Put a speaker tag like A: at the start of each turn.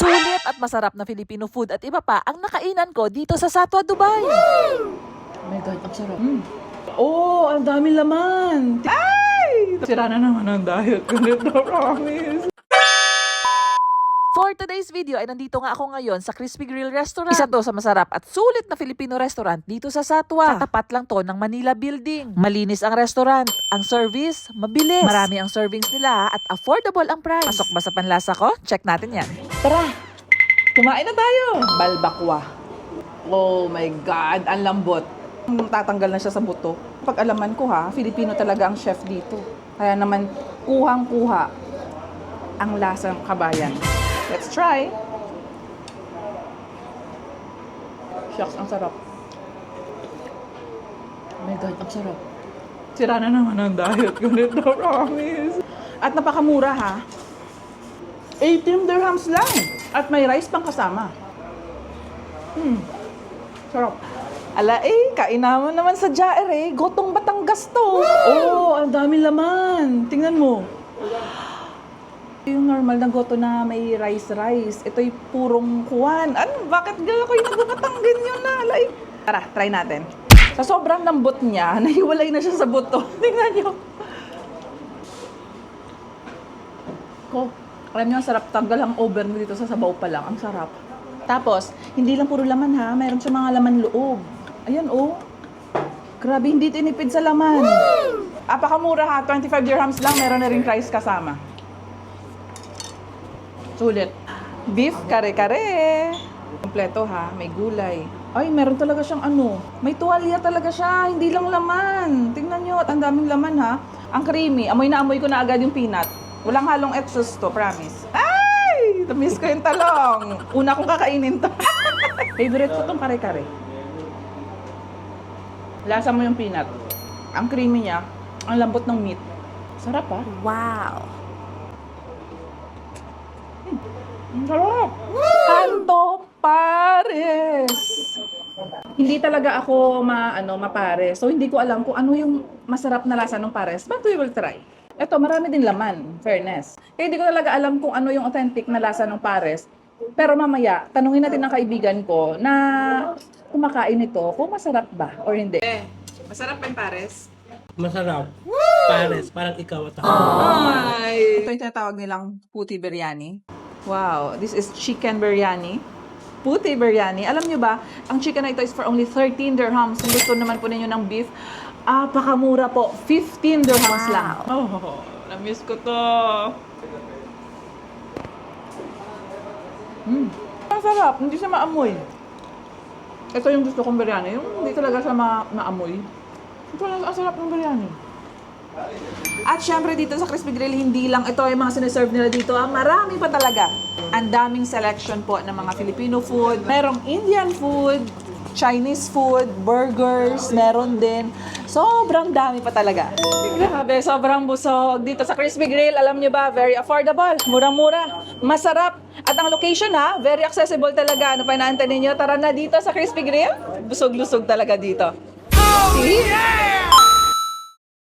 A: Sulit at masarap na Filipino food at iba pa ang nakainan ko dito sa Satwa, Dubai.
B: Oh my God, ang sarap. Mm. Oh, ang dami laman. Ay! Sira na naman ang diet ko nito, promise.
A: For today's video ay nandito nga ako ngayon sa Crispy Grill Restaurant. Isa to sa masarap at sulit na Filipino restaurant dito sa Satwa. Katapat lang to ng Manila Building. Malinis ang restaurant. Ang service, mabilis. Marami ang servings nila at affordable ang price. Pasok ba sa panlasa ko? Check natin yan.
B: Tara, kumain na tayo. Balbakwa. Oh my God, ang lambot. Tatanggal na siya sa buto. Pag alaman ko ha, Filipino talaga ang chef dito. Kaya naman, kuhang-kuha ang lasang kabayan. Let's try. Shucks, ang sarap. Oh my God, ang sarap. Sira na naman ang diet ko nito, promise. At napakamura ha. 18 dirhams lang. At may rice pang kasama. Hmm. Sarap. Ala eh, kain naman naman sa Jair eh. Gotong Batangas to. Oo, oh, ang dami laman. Tingnan mo. Yung normal na goto na may rice-rice. Ito'y purong kuwan. Ano? Bakit gala ko yung nagbabatanggan yun na? Like, tara, try natin. Sa sobrang lambot niya, nahiwalay na siya sa buto. Tingnan niyo. Ko, alam niyo, ang sarap tanggal ang over mo dito sa sabaw pa lang. Ang sarap. Tapos, hindi lang puro laman ha, mayroon siya mga laman loob. Ayan oh. Grabe, hindi tinipid sa laman. Apakamura ha, 25 dirhams lang, meron na rin rice kasama. Sulit. Beef kare-kare. Kompleto ha, may gulay. Ay, meron talaga siyang ano, may tuwalya talaga siya, hindi lang laman. Tingnan nyo, at ang daming laman ha. Ang creamy, amoy na amoy ko na agad yung peanut. Walang halong exhaust to, promise. Ay! Tamis ko yung talong. Una kong kakainin to. Favorite ko tong kare-kare. Lasa mo yung peanut. Ang creamy niya, ang lambot ng meat. Sarap ha.
A: Wow!
B: Ang sarap! Ando Pares! Hindi talaga ako ma, ano, mapare. So, hindi ko alam kung ano yung masarap na lasa ng pares. But we will try. Ito, marami din laman. Fairness. Kaya hindi ko talaga alam kung ano yung authentic na lasa ng pares. Pero mamaya, tanungin natin ng kaibigan ko na kumakain ito kung masarap ba or hindi. Eh, masarap yung pares?
C: Masarap. Pares, parang ikaw at ako.
B: Ay! Ito yung tinatawag nilang puti biryani. Wow, this is chicken biryani. Puti biryani. Alam nyo ba, ang chicken na ito is for only 13 dirhams. Kung gusto naman po ninyo ng beef, ah, pakamura po. 15 dirhams lang. Oh, na-miss ko to. Mm. Ang sarap, hindi siya maamoy. Ito yung gusto kong biryani. Yung hindi talaga siya ma maamoy. Ito lang, ang sarap ng biryani. At syempre dito sa Crispy Grill, hindi lang ito yung mga sineserve nila dito. Ah. Marami pa talaga. Ang daming selection po ng mga Filipino food. Merong Indian food, Chinese food, burgers, meron din. Sobrang dami pa talaga. Grabe, sobrang busog. Dito sa Crispy Grill, alam nyo ba, very affordable. Murang-mura. Masarap. At ang location ha, very accessible talaga. Ano pa inaantay ninyo? Tara na dito sa Crispy Grill. Busog-lusog talaga dito. See?